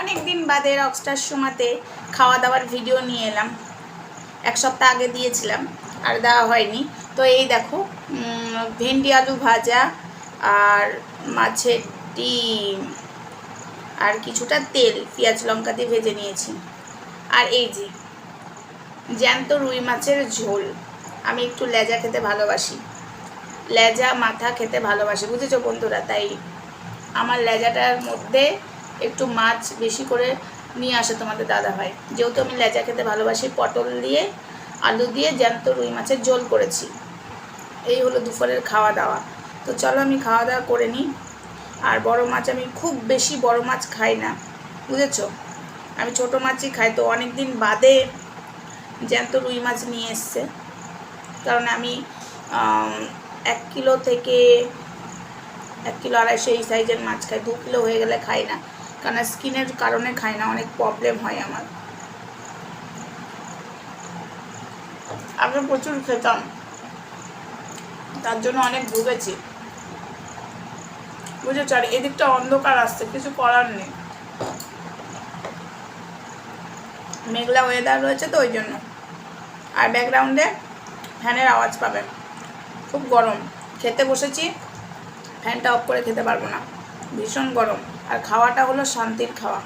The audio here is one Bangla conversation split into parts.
অনেক দিন বাদে রকস্টার সময়তে খাওয়া দাওয়ার ভিডিও নিয়ে এলাম। এক সপ্তাহ আগে দিয়েছিলাম, আর দেওয়া হয়নি। তো এই দেখো ভেন্ডি আলু ভাজা আর মাছের ডিম আর কিছুটা তেল, পেঁয়াজ লঙ্কা দিয়ে ভেজে নিয়েছি। আর এই যে, জ্যান্ত রুই মাছের ঝোল, আমি একটু লেজা খেতে ভালোবাসি। লেজা, মাথা খেতে ভালোবাসি, বুঝেছ বন্ধুরা? তাই আমার লেজাটার মধ্যে একটু মাছ বেশি করে নিয়ে আসে তোমাদের দাদা ভাই যেহেতু আমি লেজা খেতে ভালোবাসি, পটল দিয়ে, আলু দিয়ে জ্যান্ত রুই মাছের ঝোল করেছি। এই হলো দুপুরের খাওয়া দাওয়া তো চলো আমি খাওয়া দাওয়া করে নিই। আর বড় মাছ আমি খুব বেশি বড় মাছ খাই না, বুঝেছ? আমি ছোট মাছই খাই। তো অনেক দিন বাদে জ্যান্ত রুই মাছ নিয়ে এসছে। কারণ আমি, এক কিলো থেকে এক কিলো আড়াইশো এই সাইজের মাছ খাই। দু কিলো হয়ে গেলে খাই না। কারণ স্কিনের কারণে খাই না, অনেক প্রবলেম হয় আমার। আগে প্রচুর খেতাম। তার জন্য অনেক ভুগেছি। বুঝেছ? আর এদিকটা অন্ধকার আসছে, কিছু করার নেই। মেঘলা ওয়েদার রয়েছে তো ওই জন্য। আর ব্যাকগ্রাউন্ডে ফ্যানের আওয়াজ পাবেন খুব গরম। খেতে বসেছি, ফ্যানটা অফ করে খেতে পারব না। ভীষণ গরম। আর খাওয়াটা হলো শান্তির খাওয়া।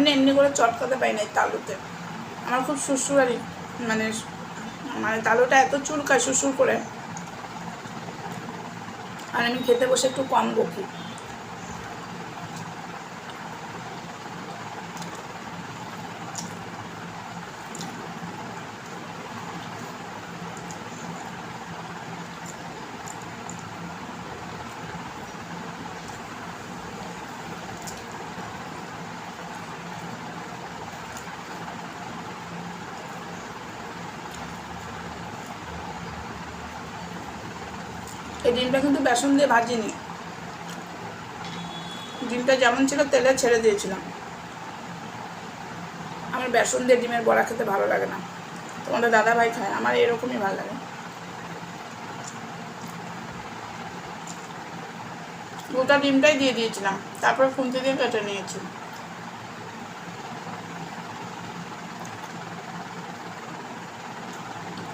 আমি না এমনি করে চটকাতে পাই না এই তালুতে। আমার খুব শ্বশুরারি মানে মানে তালুটা এত চুলকায় শ্বশুর করে। আর আমি খেতে বসে একটু কম বকি। এই ডিমটা কিন্তু বেসন দিয়ে ভাজিনি। ডিমটা যেমন ছিল তেলে ছেড়ে দিয়েছিলাম। আমার বেসন দিয়ে ডিমের বড়া খেতে ভালো লাগে না। তোমাদের দাদা ভাই খায়, আমার এরকমই ভালো লাগে। গোটা ডিমটাই দিয়ে দিয়েছিলাম, তারপরে খুন্তি দিয়ে কেটে নিয়েছি।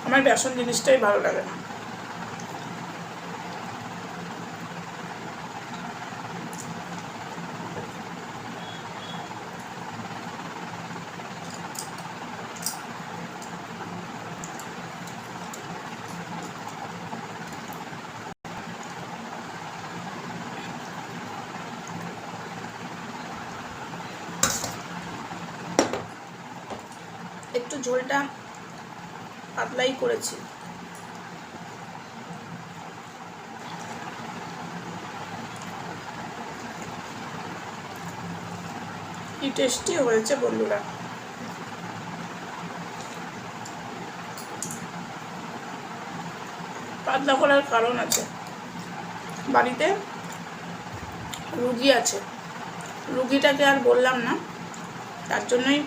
আমার বেসন জিনিসটাই ভালো লাগে না একটু ঝোলটা পাতলাই করেছি। কি টেস্টি হয়েছে বন্ধুরা। পাতলা করার কারণ আছে। বাড়িতে রুগী আছে। রুগীটাকে আর বললাম না, তার জন্যই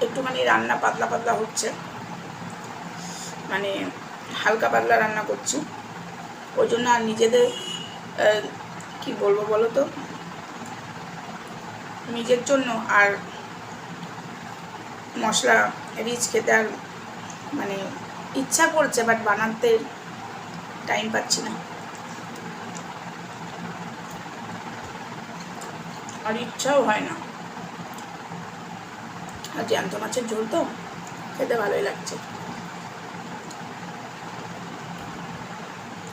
একটুখানি রান্না পাতলা পাতলা হচ্ছে। মানে হালকা পাতলা রান্না করছি। ওই জন্য আর নিজেদের কি বলব বলো তো? নিজের জন্য আর মশলা, রিচ খেতে আর মানে ইচ্ছা করছে বাট বানাতে টাইম পাচ্ছি না। আর ইচ্ছাও হয় না। আর জ্যান্ত মাছের ঝোল তো, খেতে ভালোই লাগছে।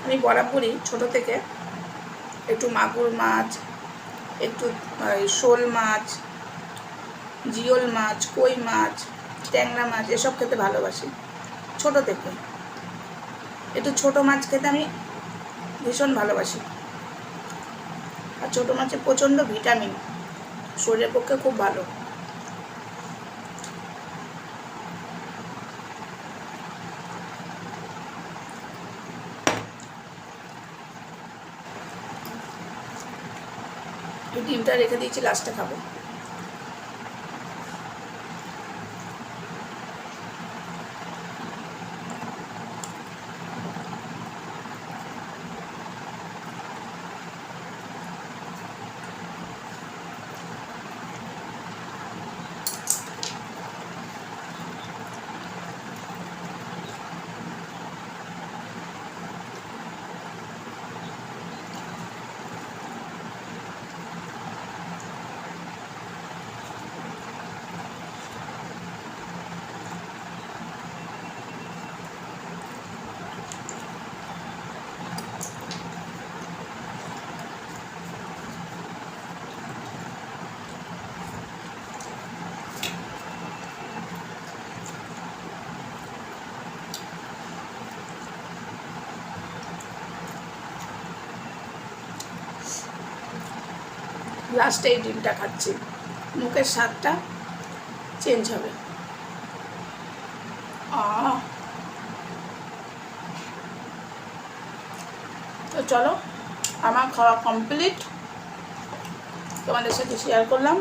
আমি বরাবরই ছোট থেকে একটু মাগুর মাছ, একটু শোল মাছ, জিওল মাছ, কই মাছ, ট্যাংরা মাছ, এসব খেতে ভালোবাসি, ছোট থেকে। একটু ছোট মাছ খেতে আমি ভীষণ ভালোবাসি। আর ছোট মাছে প্রচণ্ড ভিটামিন, শরীরের পক্ষে খুব ভালো। এই ডিমটা রেখে দিয়েছি লাস্টে খাব। লাস্টে এই ডিমটা খাচ্ছি। মুখের স্বাদটা চেঞ্জ হবে। তো চলো, আমার খাওয়া কমপ্লিট তোমাদের সাথে শেয়ার করলাম।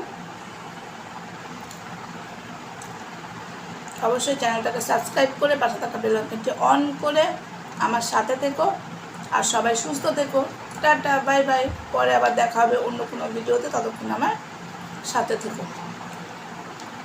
অবশ্যই চ্যানেলটাকে সাবস্ক্রাইব করে পাশে থাকা বেল আইকনটি অন করে আমার সাথে থেকো। আর সবাই সুস্থ থেকো। Tata bye bye. পরে আবার দেখা হবে অন্য কোনো ভিডিওতে। ততক্ষণ আমার সাথে থেকো।